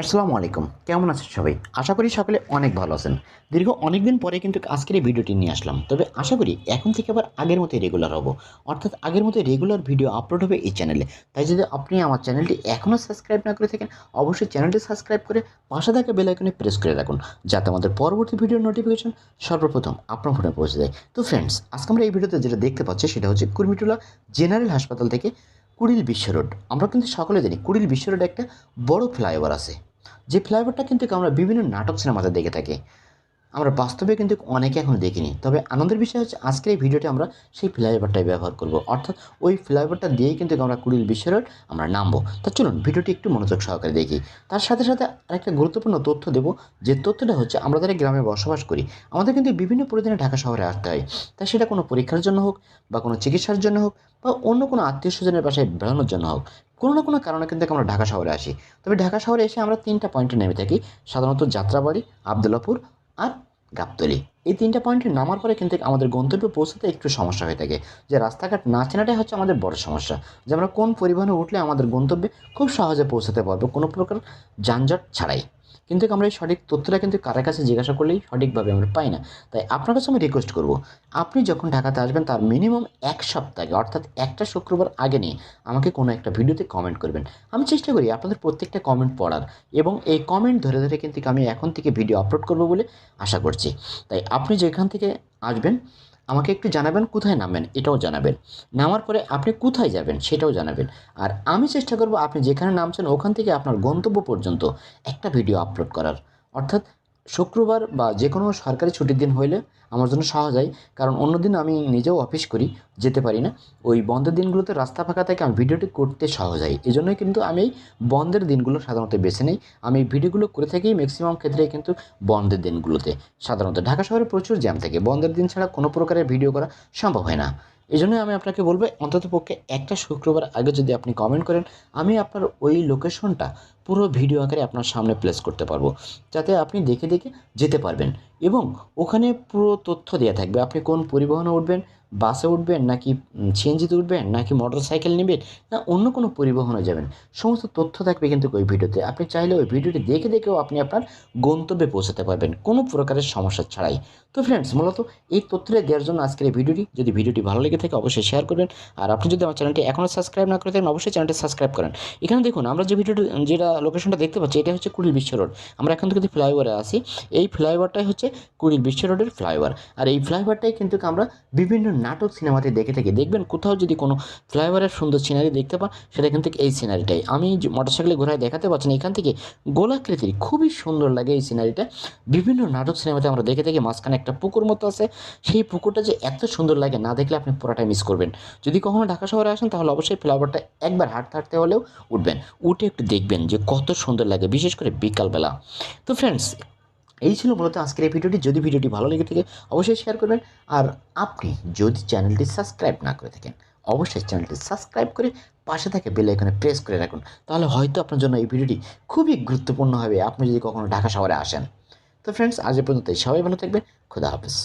আসসালামু আলাইকুম। কেমন আছেন সবাই? আশা করি সকলে অনেক ভালো আছেন। দীর্ঘ অনেক দিন পরে কিন্তু আজকের এই ভিডিওটি নিয়ে আসলাম। তবে আশা করি এখন থেকে আবার আগের মতোই রেগুলার হব। অর্থাৎ আগের মতো রেগুলার ভিডিও আপলোড হবে এই চ্যানেলে তাই যদি আপনি আমার চ্যানেলটি এখনও সাবস্ক্রাইব না করে থাকেন, অবশ্যই চ্যানেলটি সাবস্ক্রাইব করে পাশে থাকা আইকনে প্রেস করে রাখুন, যাতে আমাদের পরবর্তী ভিডিওর নোটিফিকেশন সর্বপ্রথম আপনার ফোনে পৌঁছে যায় তো ফ্রেন্ডস আজকে আমরা এই ভিডিওতে যেটা দেখতে পাচ্ছি সেটা হচ্ছে কুর্মিটোলা জেনারেল হাসপাতাল থেকে কুড়িল বিশ্ব রোড আমরা কিন্তু সকলে জানি কুড়িল বিশ্ব রোড একটা বড় ফ্লাইওভার আছে। যে ফ্লাইওভারটা কিন্তু আমরা বিভিন্ন নাটক সিনেমাতে দেখে থাকি। আমরা বাস্তবে কিন্তু অনেকে এখন দেখিনি। তবে আনন্দের বিষয় হচ্ছে আজকের এই ভিডিওতে আমরা সেই ফ্লাইওভারটাই ব্যবহার করব। অর্থাৎ ওই ফ্লাইওভারটা দিয়েই কিন্তু আমরা কুড়িল বিশ্ব রোড আমরা নামবো। তা চলুন ভিডিওটি একটু মনোযোগ সহকারে দেখি। তার সাথে সাথে আরেকটা গুরুত্বপূর্ণ তথ্য দেব। যে তথ্যটা হচ্ছে আমরা যারা গ্রামে বসবাস করি, আমাদের কিন্তু বিভিন্ন প্রয়োজনে ঢাকা শহরে আসতে হয়। তা সেটা কোনো পরীক্ষার জন্য হোক বা কোনো চিকিৎসার জন্য হোক বা অন্য কোনো আত্মীয় স্বজনের বাসায় বেড়ানোর জন্য হোক, কোনো না কোনো কারণে কিন্তু আমরা ঢাকা শহরে আসি। তবে ঢাকা শহরে এসে আমরা তিনটা পয়েন্টে নেমে থাকি। সাধারণত যাত্রাবাড়ি, আবদুল্লাপুর আর গাবতলি এই তিনটা পয়েন্টে নামার পরে কিন্তু আমাদের গন্তব্যে পৌঁছাতে একটু সমস্যা হয়ে থাকে। যে রাস্তাঘাট না চেনাটাই হচ্ছে আমাদের বড় সমস্যা। যে আমরা কোন পরিবহনে উঠলে আমাদের গন্তব্যে খুব সহজে পৌঁছাতে পারব। কোনো প্রকার যানজট ছাড়াই। কিন্তু আমরা এই সঠিক তথ্যটা কিন্তু কারও কাছে জিজ্ঞাসা করলেই সঠিকভাবে আমরা পাই না। তাই আপনার কাছে আমি রিকোয়েস্ট করব, আপনি যখন ঢাকাতে আসবেন তার মিনিমাম এক সপ্তাহে, অর্থাৎ একটা শুক্রবার আগে নিয়ে আমাকে কোনো একটা ভিডিওতে কমেন্ট করবেন। আমি চেষ্টা করি আপনাদের প্রত্যেকটা কমেন্ট পড়ার এবং এই কমেন্ট ধরে ধরে কিন্তু আমি এখন থেকে ভিডিও আপলোড করব বলে আশা করছি। তাই আপনি যেখান থেকে আসবেন আমাকে একটু জানাবেন কোথায় নামবেন, এটাও জানাবেন। নামার পরে আপনি কোথায় যাবেন, সেটাও জানাবেন। আর আমি চেষ্টা করব আপনি যেখানে নামছেন ওখান থেকে আপনার গন্তব্য পর্যন্ত একটা ভিডিও আপলোড করার। অর্থাৎ শুক্রবার বা যে কোনো সরকারি ছুটির দিন হইলে আমার জন্য সহজ হয়, কারণ অন্য দিন আমি নিজেও অফিস করি, যেতে পারি না। ওই বন্ধের দিনগুলোতে রাস্তা ফাঁকা থেকে আমি ভিডিওটি করতে সহজ হয়। এই জন্যই কিন্তু আমি বন্ধের দিনগুলো সাধারণত বেছে নিই। আমি ভিডিওগুলো করে থাকি ম্যাক্সিমাম ক্ষেত্রে কিন্তু বন্ধের দিনগুলোতে। সাধারণত ঢাকা শহরে প্রচুর জ্যাম থাকে। বন্ধের দিন ছাড়া কোনো প্রকারের ভিডিও করা সম্ভব হয় না। এই জন্যই আমি আপনাকে বলব অন্তত পক্ষে একটা শুক্রবার আগে যদি আপনি কমেন্ট করেন, আমি আপনার ওই লোকেশনটা পুরো ভিডিও আকারে আপনার সামনে প্লেস করতে পারব। যাতে আপনি দেখে দেখে যেতে পারবেন। এবং ওখানে পুরো তথ্য দেওয়া থাকবে। আপনি কোন পরিবহনে উঠবেন বাসে উঠবেন নাকি সিএনজিতে উঠবেন নাকি মোটর সাইকেল নেবেন না অন্য কোনো পরিবহনে যাবেন? সমস্ত তথ্য থাকবে কিন্তু ওই ভিডিওতে। আপনি চাইলে ওই ভিডিওটি দেখে দেখেও আপনি আপনার গন্তব্যে পৌঁছাতে পারবেন, কোনো প্রকারের সমস্যা ছাড়াই। তো ফ্রেন্ডস মূলত এই তথ্যটা দেওয়ার জন্য আজকের এই ভিডিওটি। যদি ভিডিওটি ভালো লেগে থাকে, অবশ্যই শেয়ার করবেন। আর আপনি যদি আমার চ্যানেলটি এখনও সাবস্ক্রাইব না করে থাকেন, অবশ্যই চ্যানেলটি সাবস্ক্রাইব করেন। এখানে দেখুন, আমরা যে ভিডিওটি, যেটা লোকেশনটা দেখতে পাচ্ছি, এটা হচ্ছে কুড়িল বিশ্ব রোড আমরা এখন থেকে ফ্লাইওভারে আসি, এই ফ্লাইওভারটাই হচ্ছে কুড়িল বিশ্ব রোডের ফ্লাইওভার আর এই ফ্লাইওভারটাই কিন্তু আমরা বিভিন্ন নাটক সিনেমাতে দেখে থাকি। দেখবেন কোথাও যদি কোনো ফ্লাইওভারের সুন্দর সিনারি দেখতে পান, সেটা এখান থেকে এই সিনারিটাই। আমি মোটরসাইকেলে ঘোরায় দেখাতে পারছি না, এখান থেকে গোলাকৃতির খুবই সুন্দর লাগে এই সিনারিটা। বিভিন্ন নাটক সিনেমাতে আমরা দেখে থাকি, মাঝখানে একটা পুকুর মতো আছে। সেই পুকুরটা যে এত সুন্দর লাগে, না দেখলে আপনি পুরাটাই মিস করবেন। যদি কখনো ঢাকা শহরে আসেন, তাহলে অবশ্যই ফ্লাইওভারটা একবার হাঁটতে হাঁটতে হলেও উঠবেন। উঠে একটু দেখবেন যে কত সুন্দর লাগে, বিশেষ করে বিকালবেলা। তো ফ্রেন্ডস এই ছিল মূলত আজকের এই ভিডিওটি। যদি ভিডিওটি ভালো লেগে থাকে, অবশ্যই শেয়ার করবেন। আর আপনি যদি চ্যানেলটি সাবস্ক্রাইব না করে থাকেন, অবশ্যই চ্যানেলটি সাবস্ক্রাইব করে পাশে থাকে বেল আইকনে প্রেস করে রাখুন। তাহলে হয়তো আপনার জন্য এই ভিডিওটি খুবই গুরুত্বপূর্ণ হবে। আপনি যদি কখনো ঢাকা শহরে আসেন। তো ফ্রেন্ডস আজ পর্যন্ত সবাই ভালো থাকবেন। খুদা হাফেজ।